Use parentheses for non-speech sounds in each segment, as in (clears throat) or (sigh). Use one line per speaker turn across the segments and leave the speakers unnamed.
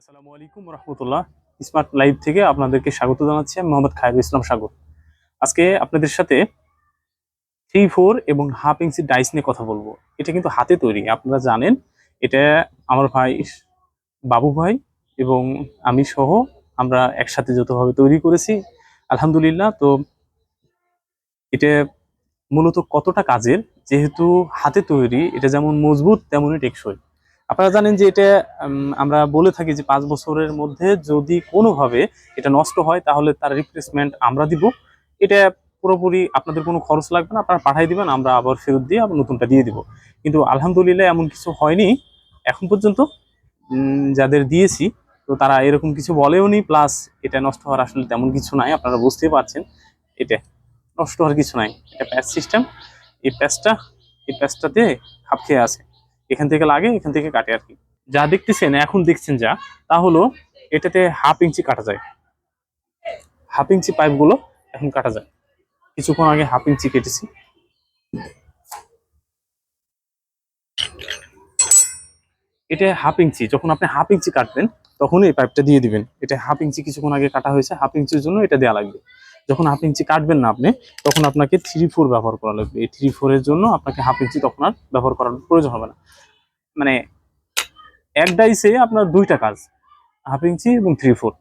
আসসালামু আলাইকুম রহমতুল্লাহ। Smart live থেকে আপনাদেরকে স্বাগত জানাচ্ছি আমি মোহাম্মদ খায়রুল ইসলাম সাগর। আজকে আপনাদের সাথে থ্রি, ফোর এবং হাফ ইঞ্চি ডাইস নিয়ে কথা বলব। এটা কিন্তু হাতে তৈরি, আপনারা জানেন। এটা আমার ভাই, বাবু ভাই এবং আমি সহ আমরা একসাথে যৌথভাবে তৈরি করেছি। আলহামদুলিল্লাহ, তো এটা মূলত কতটা কাজের? যেহেতু হাতে তৈরি, এটা যেমন মজবুত, তেমনই টেকসই। আপনারা জানেন যে এটা আমরা বলে থাকি যে পাঁচ বছরের মধ্যে যদি কোনোভাবে এটা নষ্ট হয়, তাহলে তার রিপ্লেসমেন্ট আমরা দিব। এটা পুরোপুরি আপনাদের কোনো খরচ লাগবে না, আপনারা পাঠিয়ে দিবেন, আমরা আবার ফেরত দিয়ে আবার নতুনটা দিয়ে দিব। কিন্তু আলহামদুলিল্লাহ এমন কিছু হয়নি এখন পর্যন্ত যাদের দিয়েছি, তো তারা এরকম কিছু বলেও নি প্লাস এটা নষ্ট হওয়ার আসলে তেমন কিছু নাই, আপনারা বুঝতেই পারছেন, এটা নষ্ট হওয়ার কিছু নাই। এটা প্যাচ সিস্টেম এই প্যাচটা এই প্যাচটাতে খাপ খেয়ে আছে। এখান থেকে লাগে, এখান থেকে কাটে আর কি। যা দেখতেছেন, এখন দেখছেন যা, তা হলো এটাতে হাফ ইঞ্চি কাটা যায়। হাফ ইঞ্চি পাইপগুলো এখন কাটা যায়। কিছুক্ষণ আগে হাফ ইঞ্চি কেটেছি। এটা হাফ ইঞ্চি, যখন আপনি হাফ ইঞ্চি কাটবেন তখন এই পাইপটা দিয়ে দিবেন। এটা হাফ ইঞ্চি কিছুক্ষণ আগে কাটা হয়েছে, হাফ ইঞ্চির জন্য এটা দেওয়া লাগবে। যখন হাফ ইঞ্চি কাটবেন না আপনি, তখন আপনাকে থ্রি ফোর ব্যবহার করা লাগবে। এই থ্রি ফোরের জন্য আপনাকে হাফ ইঞ্চি তখন আর ব্যবহার করার প্রয়োজন হবে না। মানে এক ডাইসে আপনার দুইটা কাজ হাফ ইঞ্চি এবং থ্রি ফোর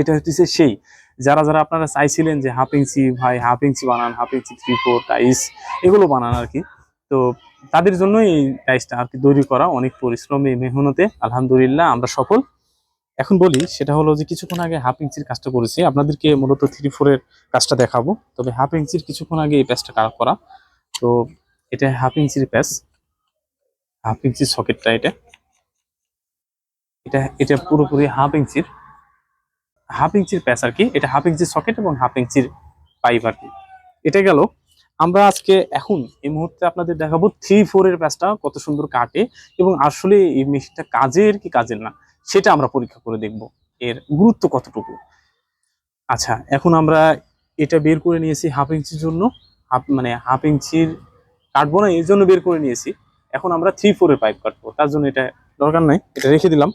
এটা হচ্ছে সেই, যারা যারা আপনারা চাইছিলেন যে হাফ ইঞ্চি ভাই হাফ ইঞ্চি বানান half inch three four dies এগুলো বানান আর কি তো তাদের জন্য এই টাইসটা আর কি তৈরি করা অনেক পরিশ্রমী মেহনতে, আলহামদুলিল্লাহ আমরা সফল। এখন বলি, সেটা হলো যে কিছুক্ষণ আগে হাফ ইঞ্চির কাজটা করেছি। আপনাদেরকে মূলত থ্রি ফোরের কাজটা দেখাবো। তবে হাফ ইঞ্চির কিছুক্ষণ আগে এই প্যাচটা কাজ করা। তো এটা হাফ ইঞ্চির প্যাচ হাফ ইঞ্চির সকেটটা এটা। এটা এটা পুরোপুরি হাফ ইঞ্চির হাফ ইঞ্চির প্যাচ আর কি। এটা হাফ ইঞ্চির সকেট এবং হাফ ইঞ্চির পাইপ আর কি। এটা গেল। আমরা আজকে এখন এই মুহূর্তে আপনাদের দেখাবো থ্রি ফোরের প্যাচটা কত সুন্দর কাটে এবং আসলে এই মেশিনটা কাজের কি কাজের না। সেটা আমরা পরীক্ষা করে দেখব। এর গুরুত্ব কতটুকু? আচ্ছা এখন আমরা এটা বের করে নিয়েছি হাফ ইঞ্চির জন্য। হাফ মানে হাফ ইঞ্চির কাটবো না, এর জন্য বের করে নিয়েছি। এখন আমরা থ্রি ফোরের পাইপ কাটবো। তার জন্য এটা দরকার নাই, এটা রেখে দিলাম।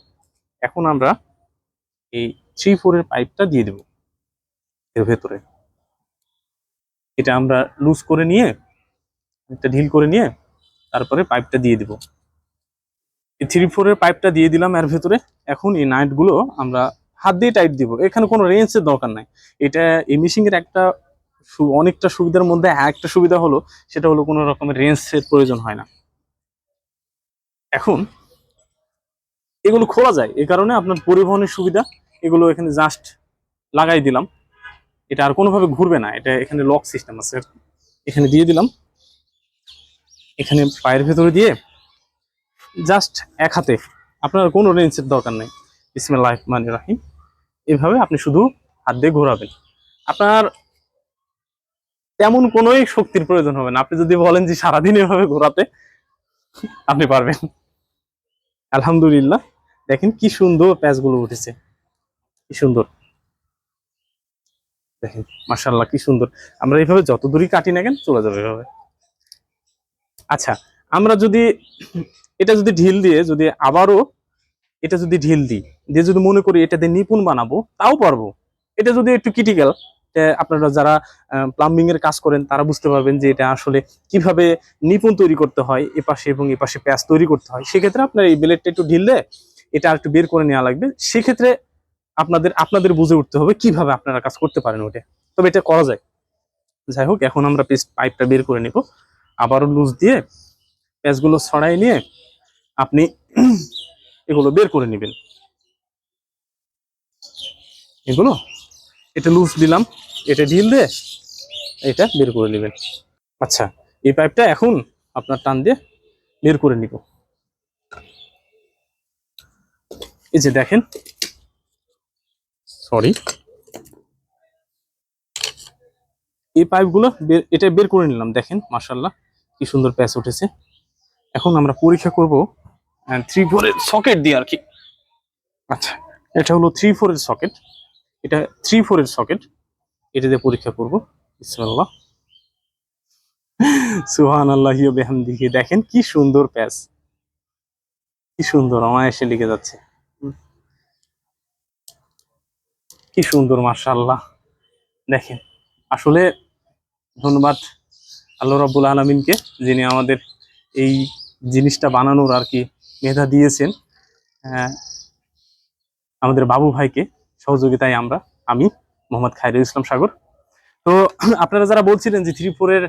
এখন আমরা এই থ্রি ফোরের পাইপটা দিয়ে দেব এর ভেতরে। এটা আমরা লুজ করে নিয়ে, একটা ঢিল করে নিয়ে, তারপরে পাইপটা দিয়ে দিব। এই থ্রি ফোরের পাইপটা দিয়ে দিলাম এর ভেতরে। এখন এই নাইটগুলো আমরা হাত দিয়ে টাইট দিব। এখানে কোনো রেঞ্জের দরকার নাই। এটা এই মেশিং এর একটা অনেকটা সুবিধার মধ্যে একটা সুবিধা হলো, সেটা হলো কোনো রকমের রেঞ্জের প্রয়োজন হয় না। এখন এগুলো খোলা যায়। এ কারণে আপনার পরিবহনের সুবিধা, এগুলো এখানে জাস্ট লাগাই দিলাম। এটা আর কোনোভাবে ঘুরবে না। এটা এখানে লক সিস্টেম আছে। এখানে দিয়ে দিলাম। এখানে পায়ের ভেতরে দিয়ে জাস্ট এক হাতে। আপনার কোনো রেঞ্জের দরকার নেই। ইসমাল্লাহ রহমান রাহিম। এভাবে আপনি শুধু হাত দিয়ে ঘোরাবেন। আপনার তেমন কোনোই শক্তির প্রয়োজন হবে না। আপনি যদি বলেন যে সারাদিন এভাবে ঘোরাতে, আপনি পারবেন। আলহামদুলিল্লাহ। দেখেন কি সুন্দর প্যাচগুলো উঠেছে। কি সুন্দর। দেখেন মার্শাল্লাহ কি সুন্দর। আমরা এইভাবে যত দূরই কাটি না কেন, চলে যাবে এভাবে। আচ্ছা আমরা যদি এটা যদি ঢিল দিয়ে যদি আবারও এটা যদি ঢিল দিই, দিয়ে যদি মনে করি এটা দিয়ে নিপুণ বানাবো, তাও পারব। এটা যদি একটু ক্রিটিক্যাল আপনারা যারা প্লাম্বিং এর কাজ করেন, তারা বুঝতে পারবেন যে এটা আসলে কীভাবে নিপুণ তৈরি করতে হয়, এপাশে এবং এপাশে প্যাচ তৈরি করতে হয়। সেক্ষেত্রে আপনার এই ব্লেডটা একটু ঢিল ঢিললে এটা আর একটু বের করে নেওয়া লাগবে। সেক্ষেত্রে আপনাদের আপনাদের বুঝে উঠতে হবে কীভাবে আপনারা কাজ করতে পারেন ওটা। তবে এটা করা যায় যাই হোক, এখন আমরা পাইপটা বের করে নিব। আবারও লুজ দিয়ে প্যাচগুলো ছড়াই নিয়ে আপনি এগুলো বের করে নেবেন। এগুলো? এটা লুজ দিলাম, এটা ঢিল দিয়ে এটা বের করে নেবেন। আচ্ছা এই পাইপটা এখন আপনার টান দিয়ে বের করে নিব। এই যে দেখেন। সরি এই পাইপগুলো বের, এটা বের করে নিলাম, দেখেন মার্শাল্লাহ কি সুন্দর প্যাচ উঠেছে। এখন আমরা পরীক্ষা করব থ্রি ফোরের সকেট দিয়ে আর কি। আচ্ছা এটা হলো থ্রি ফোরের সকেট এটা থ্রি ফোরের সকেট এটা দিয়ে পরীক্ষা করব। ইসমাল্লাহ সুহান আল্লাহ বেহামদিকে দেখেন কি সুন্দর প্যাচ। কি সুন্দর এসে লিখে যাচ্ছে। কি সুন্দর মার্শাল্লাহ দেখেন, আসলে ধন্যবাদ আল্লাহ রাব্বুল আলমিনকে, যিনি আমাদের এই জিনিসটা বানানোর আর কি মেধা দিয়েছেন আমাদের বাবু ভাইকে সহযোগিতায় আমরা, আমি মোহাম্মদ খায়রুল ইসলাম সাগর। তো (clears throat) আপনারা যারা বলছিলেন যে থ্রি ফোরের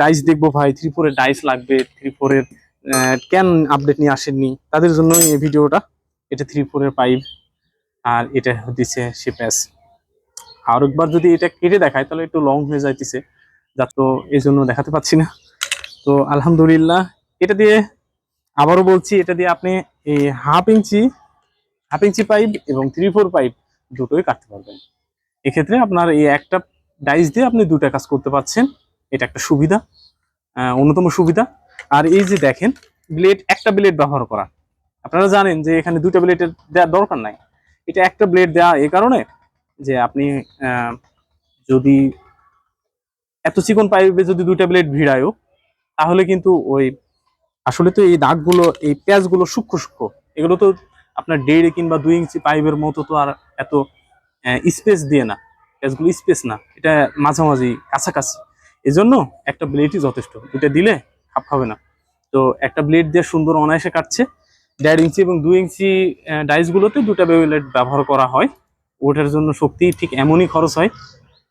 ডাইস দেখব ভাই থ্রি ফোরের ডাইস লাগবে থ্রি ফোরের কেন আপডেট নিয়ে আসেননি, তাদের জন্য এই ভিডিওটা। এটা থ্রি ফোরের পাইপ, আর এটা দিচ্ছে সে প্যাস আর একবার যদি এটা কেটে দেখায়, তাহলে একটু লং হয়ে যাইতেছে যা তো এই জন্য দেখাতে পাচ্ছি না। তো আলহামদুলিল্লাহ, এটা দিয়ে আবারও বলছি, এটা দিয়ে আপনি এই half inch half inch pipe এবং থ্রি ফোর পাইপ দুটোই কাটতে পারবেন। এক্ষেত্রে আপনার এই একটা ডাইস দিয়ে আপনি দুটা কাজ করতে পারছেন। এটা একটা সুবিধা অন্যতম সুবিধা। আর এই যে দেখেন ব্লেড একটা ব্লেড ব্যবহার করা। আপনারা জানেন যে এখানে দুটা ব্লেডের দেওয়ার দরকার নাই। এটা একটা ব্লেড দেওয়া এ কারণে যে আপনি যদি এত চিকন পাইপে যদি দুইটা ব্লেড ভিড়ায়ও, তাহলে কিন্তু ওই আসলে তো এই দাগগুলো, এই পেঁয়াজগুলো সূক্ষ্ম সূক্ষ্ম। এগুলো তো আপনার দেড় কিংবা দুই ইঞ্চি পাইপের মতো তো আর এত স্পেস দিয়ে না। পেঁয়াজগুলো স্পেস না। এটা মাঝামাঝি, কাছাকাছি। এজন্য একটা ব্লেডই যথেষ্ট। দুটা দিলে খাপ খাবে না। তো একটা ব্লেড দিয়ে সুন্দর অনায়াসে কাটছে। দেড় ইঞ্চি এবং দুই ইঞ্চি ডাইসগুলোতে দুটা ব্লেড ব্যবহার করা হয়। ওটার জন্য শক্তি ঠিক এমনই খরচ হয়।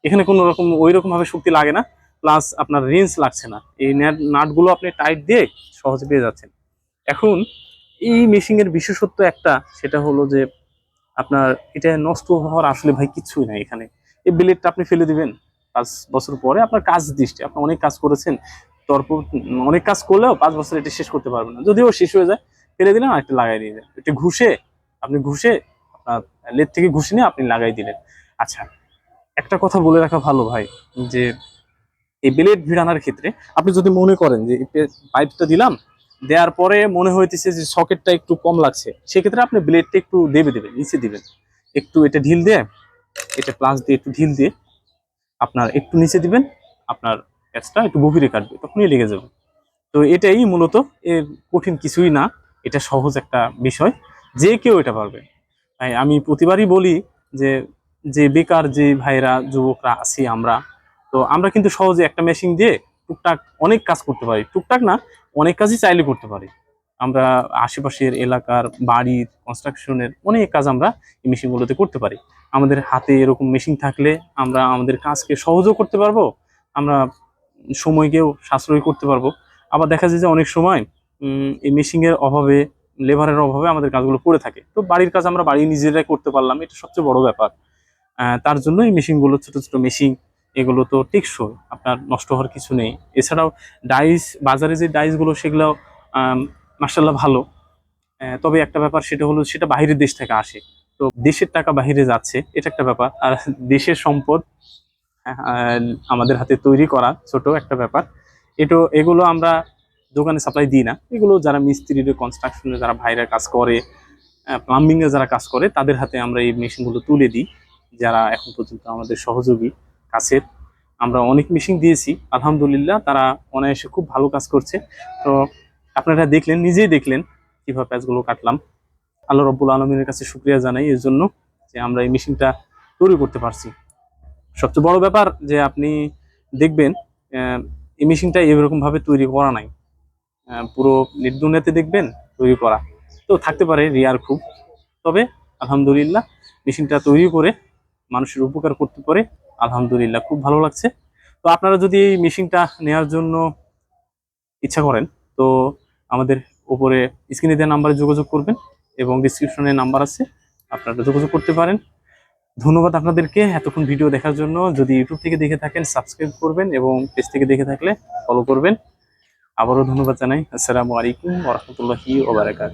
এখানে কোনো রকম, ওই রকমভাবে শক্তি লাগে না। প্লাস আপনার রেঞ্জ লাগছে না। এই নাটগুলো আপনি টাইট দিয়ে সহজে পেয়ে যাচ্ছেন। এখন এই মেশিনের বিশেষত্ব একটা, সেটা হলো যে আপনার এটা নষ্ট হওয়ার আসলে ভাই কিছুই নাই এখানে। এই ব্লেডটা আপনি ফেলে দিবেন। পাঁচ বছর পরে আপনার কাজ দৃষ্টি, আপনি অনেক কাজ করেছেন, তারপর অনেক কাজ করলেও পাঁচ বছর এটা শেষ করতে পারবেন না। যদিও শেষ হয়ে যায়, ফেলে দিলেন আর একটা লাগাই দিয়ে দেন একটু ঘুষে, আপনি ঘুষে আপনার লেদ থেকে ঘুষে নিয়ে আপনি লাগাই দিলেন। আচ্ছা একটা কথা বলে রাখা ভালো ভাই, যে এই ব্লেড ভিড়ানোর ক্ষেত্রে আপনি যদি মনে করেন যে পাইপটা দিলাম, দেওয়ার পরে মনে হইতেছে যে সকেটটা একটু কম লাগছে, সেক্ষেত্রে আপনি ব্লেডটা একটু দেবে দেবেন, নিচে দিবেন। একটু এটা ঢিল দিয়ে, এটা প্লাস দিয়ে একটু ঢিল দিয়ে আপনার একটু নিচে দিবেন, আপনার প্যাচটা একটু গভীরে কাটবে, তখনই লেগে যাবে। তো এটাই মূলত এর কঠিন কিছুই না, এটা সহজ একটা বিষয়, যে কেউ এটা পারবে। আমি প্রতিবারই বলি যে যে বেকার যে ভাইরা যুবকরা আছি আমরা তো আমরা কিন্তু সহজে একটা মেশিন দিয়ে টুকটাক অনেক কাজ করতে পারি। টুকটাক না, অনেক কাজই চাইলে করতে পারি। আমরা আশেপাশের এলাকার বাড়ির কনস্ট্রাকশনের অনেক কাজ আমরা এই মেশিনগুলোতে করতে পারি। আমাদের হাতে এরকম মেশিন থাকলে আমরা আমাদের কাজকে সহজও করতে পারব, আমরা সময়কেও সাশ্রয় করতে পারব। আবার দেখা যায় যে অনেক সময় এই মেশিনের অভাবে লেবারের অভাবে আমাদের কাজগুলো পড়ে থাকে। তো বাড়ির কাজ আমরা বাড়ি নিজেরাই করতে পারলাম, এটা সবচেয়ে বড় ব্যাপার। তার জন্য এই মেশিনগুলো ছোট ছোট মেশিন এগুলো তো টেকসই আপনার নষ্ট হওয়ার কিছু নেই। এছাড়াও ডাইস বাজারে যে ডাইসগুলো সেগুলো মার্শাল্লাহ ভালো। তবে একটা ব্যাপার সেটা হলো সেটা বাইরের দেশ থেকে আসে। তো দেশের টাকা বাইরে যাচ্ছে এটা একটা ব্যাপার। আর দেশের সম্পদ আহ, আমাদের হাতে তৈরি করা ছোট একটা ব্যাপার। এটো এগুলো আমরা দোকানে সাপ্লাই দিই না। এগুলো যারা মিস্ত্রির কনস্ট্রাকশনে যারা ভাইরা কাজ করে প্লাম্বিংয়ে যারা কাজ করে তাদের হাতে আমরা এই মেশিনগুলো তুলে দিই। যারা এখন পর্যন্ত আমাদের সহযোগী কাছের। আমরা অনেক মেশিন দিয়েছি, আলহামদুলিল্লাহ তারা অনায়াসে খুব ভালো কাজ করছে। তো আপনারা দেখলেন, নিজেই দেখলেন কীভাবে প্যাচগুলো কাটলাম। আল্লাহ রব্বুল আলমিনের কাছে শুক্রিয়া জানাই এর জন্য যে আমরা এই মেশিনটা তৈরি করতে পারছি। সবচেয়ে বড় ব্যাপার যে আপনি দেখবেন এই মেশিনটা এরকম ভাবে তৈরি করা নাই। পুরো নির্দুনিয়াতে দেখবেন, তৈরি করা। তো থাকতে পারে রিয়ার খুব। তবে আলহামদুলিল্লাহ মেশিনটা তৈরি করে মানুষের উপকার করতে পারে। আলহামদুলিল্লাহ, খুব ভালো লাগছে। তো আপনারা যদি এই মেশিনটা নেওয়ার জন্য ইচ্ছা করেন, তো আমাদের উপরে স্ক্রিনে দেওয়া নাম্বারে যোগাযোগ করবেন এবং ডিসক্রিপশনে নাম্বার আছে, আপনারা যোগাযোগ করতে পারেন। ধন্যবাদ আপনাদেরকে এতক্ষণ ভিডিও দেখার জন্য। যদি ইউটিউব থেকে দেখে থাকেন সাবস্ক্রাইব করবেন এবং পেজ থেকে দেখে থাকলে ফলো করবেন। আবারও ধন্যবাদ জানাই। আসসালামু আলাইকুম ওরহমতুল্লাহি ওবারাকাত